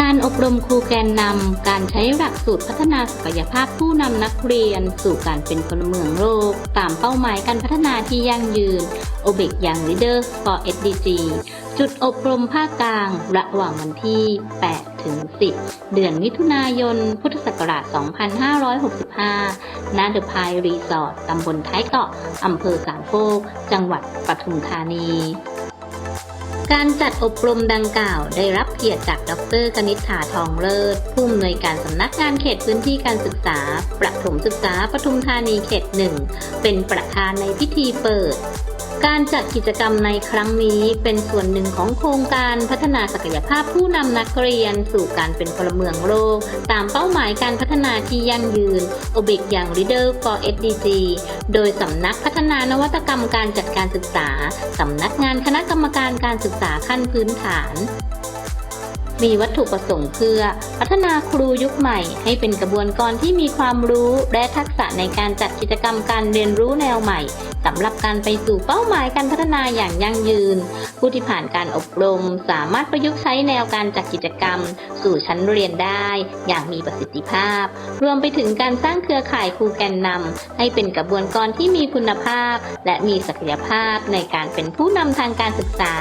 การอบรมครูแกนนำ การใช้หลักสูตรพัฒนาศักยภาพผู้นำนักเรียน สู่การเป็นพลเมืองโลก ตามเป้าหมายการพัฒนาที่ยั่งยืน OBEC Young Leader for SDG จุดอบรมภาคกลาง ระหว่างวันที่ 8 ถึง 10 เดือนมิถุนายน พุทธศักราช 2565 ณเดอะพายรีสอร์ทตำบลท้ายเกาะอำเภอสามโคก จังหวัดปทุมธานี การจัดอบรมดังกล่าวได้รับเกียรติจากดรกนิษฐาทองเลิศ ผู้อำนวยการสำนักงานเขตพื้นที่การศึกษา ประถมศึกษาปทุมธานีเขตหนึ่ง เป็นประธานในพิธีเปิด การจัดกิจกรรมในครั้งนี้เป็นส่วนหนึ่งของโครงการพัฒนาศักยภาพผู้นำนักเรียน สู่การเป็นพลเมืองโลก ตามเป้าหมายการพัฒนาที่ยั่งยืน o b e c อย่าง Leader for SDG โดยสำนักพัฒนานวัตกรรมการจัดการศึกษา สำนักงานคณะกรรมการการศึกษาขั้นพื้นฐาน มีวัตถุประสงค์เพื่อ พัฒนาครูยุคใหม่ ให้เป็นกระบวนการที่มีความรู้และทักษะในการจัดกิจกรรมการเรียนรู้แนวใหม่สำหรับการไปสู่เป้าหมายการพัฒนาอย่างยั่งยืน ผู้ที่ผ่านการอบรม สามารถประยุกต์ใช้แนวการจัดกิจกรรม สู่ชั้นเรียนได้ อย่างมีประสิทธิภาพ รวมไปถึงการสร้างเครือข่ายครูแกนนำให้เป็นกระบวนการที่มีคุณภาพ และมีศักยภาพในการเป็นผู้นำทางการศึกษา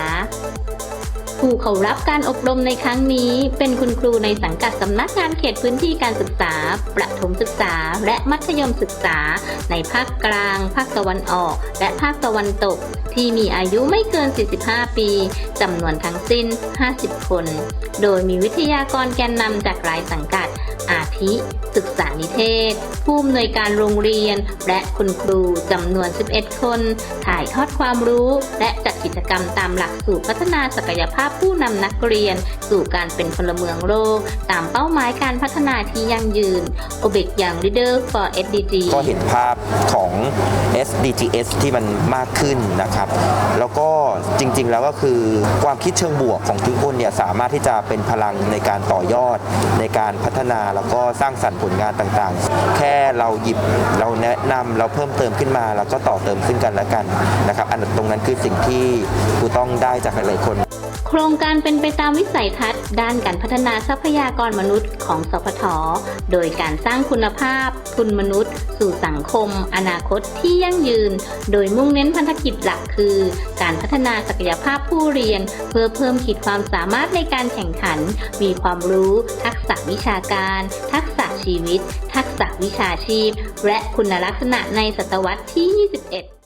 ผู้เข้ารับการอบรมในครั้งนี้ เป็นคุณครูในสังกัดสำนักงานเขตพื้นที่การศึกษา ประถมศึกษา และมัธยมศึกษา ในภาคกลาง ภาคตะวันออก และภาคตะวันตก ที่มีอายุไม่เกิน 45 ปีจำนวนทั้งสิ้น 50 คน โดยมีวิทยากรแกนนำจากหลายสังกัด อาทิ ศึกษานิเทศ ผู้อำนวยการโรงเรียน และคุณครูจำนวน 11 คน ถ่ายทอดความรู้ และจัดกิจกรรมตามหลักสูตรพัฒนาศักยภาพผู้นำนักเรียน สู่การเป็นพลเมืองโลก ตามเป้าหมายการพัฒนาที่ยั่งยืน o b e c Young Leader for SDG ก็เห็นภาพของ SDGs ที่มันมากขึ้นนะครับ แล้วก็จริงๆแล้วก็คือความคิดเชิงบวกของทุกคนเนี่ยสามารถที่จะเป็นพลังในการต่อยอดในการพัฒนาแล้วก็สร้างสรรค์ผลงานต่างๆ แค่เราหยิบเราแนะนำเราเพิ่มเติมขึ้นมา แล้วก็ต่อเติมซึ่งกันและกันนะครับ อันตรงนั้นคือสิ่งที่ครูต้องได้จากหลายๆคน โครงการเป็นไปตามวิสัยทัศน์ ด้านการพัฒนาทรัพยากรมนุษย์ของสพท โดยการสร้างคุณภาพ ทุนมนุษย์ สู่สังคม อนาคตที่ยั่งยืน โดยมุ่งเน้นพันธกิจหลักคือ การพัฒนาศักยภาพผู้เรียน เพื่อเพิ่มขีดความสามารถในการแข่งขัน มีความรู้ ทักษะวิชาการ ทักษะชีวิต ทักษะวิชาชีพ และคุณลักษณะในศตวรรษที่ 21